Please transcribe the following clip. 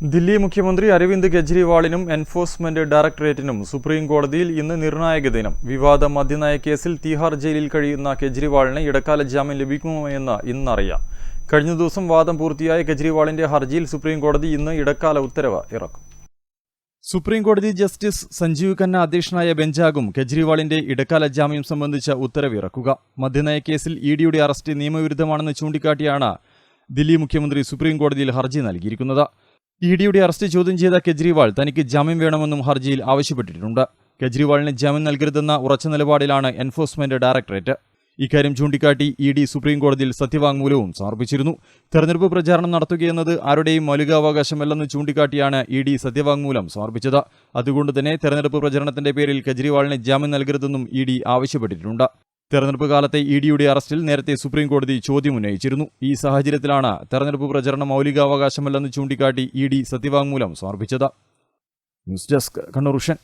ദില്ലി മുഖ്യമന്ത്രി അരവിന്ദ് കെജ്രിവാളിനും എൻഫോഴ്സ്മെന്റ് ഡയറക്ടറേറ്റിനും സുപ്രീം കോടതിയിൽ ഇന്ന് നിർണായക ദിനം. വിവാദ മദ്യനയ കേസിൽ തീഹാർ ജയിലിൽ കഴിയുന്ന കെജ്രിവാളിന് ഇടക്കാല ജാമ്യം ലഭിക്കുമോ എന്ന് ഇന്നറിയാം. കഴിഞ്ഞ ദിവസം വാദം പൂർത്തിയായ കെജ്രിവാളിന്റെ ഹർജിയിൽ സുപ്രീം കോടതി ഇന്ന് ഇടക്കാല ഉത്തരവ് ഇറക്കും. സുപ്രീം കോടതി ജസ്റ്റിസ് സഞ്ജീവ് ഖന്ന അധ്യക്ഷനായ ബെഞ്ചാകും കെജ്രിവാളിന്റെ ഇടക്കാല ജാമ്യം സംബന്ധിച്ച ഉത്തരവിറക്കുക മദ്യനയ കേസിൽ ഇ ഡിയുടെ അറസ്റ്റ് നിയമവിരുദ്ധമാണെന്ന് ചൂണ്ടിക്കാട്ടിയാണ് ദില്ലി മുഖ്യമന്ത്രി സുപ്രീം കോടതിയിൽ ഹർജി നൽകിയിരിക്കുന്നത്. ഇ ഡിയുടെ അറസ്റ്റ് ചോദ്യം ചെയ്ത കെജ്രിവാൾ തനിക്ക് ജാമ്യം വേണമെന്നും ഹർജിയിൽ ആവശ്യപ്പെട്ടിട്ടുണ്ട്. കെജ്രിവാളിന് ജാമ്യം നൽകരുതെന്ന ഉറച്ച നിലപാടിലാണ് എൻഫോഴ്സ്മെന്റ് ഡയറക്ടറേറ്റ്. ഇക്കാര്യം ചൂണ്ടിക്കാട്ടി ഇ ഡി സുപ്രീംകോടതിയിൽ സത്യവാങ്മൂലവും സമർപ്പിച്ചിരുന്നു. തെരഞ്ഞെടുപ്പ് പ്രചാരണം നടത്തുകയെന്നത് ആരുടെയും മൗലികാവകാശമല്ലെന്ന് ചൂണ്ടിക്കാട്ടിയാണ് ഇ ഡി സത്യവാങ്മൂലം സമർപ്പിച്ചത്. അതുകൊണ്ട് തന്നെ തെരഞ്ഞെടുപ്പ് പ്രചരണത്തിന്റെ പേരിൽ കെജ്രിവാളിന് ജാമ്യം നൽകരുതെന്നും ഇ ഡി ആവശ്യപ്പെട്ടിട്ടുണ്ട്. തെരഞ്ഞെടുപ്പ് കാലത്തെ ഇ ഡിയുടെ അറസ്റ്റിൽ നേരത്തെ സുപ്രീം കോടതി ചോദ്യം ഉന്നയിച്ചിരുന്നു. ഈ സാഹചര്യത്തിലാണ് തെരഞ്ഞെടുപ്പ് പ്രചരണം മൗലികാവകാശമല്ലെന്ന് ചൂണ്ടിക്കാട്ടി ഇ ഡി സത്യവാങ്മൂലം സമർപ്പിച്ചത്. News desk Kannur vision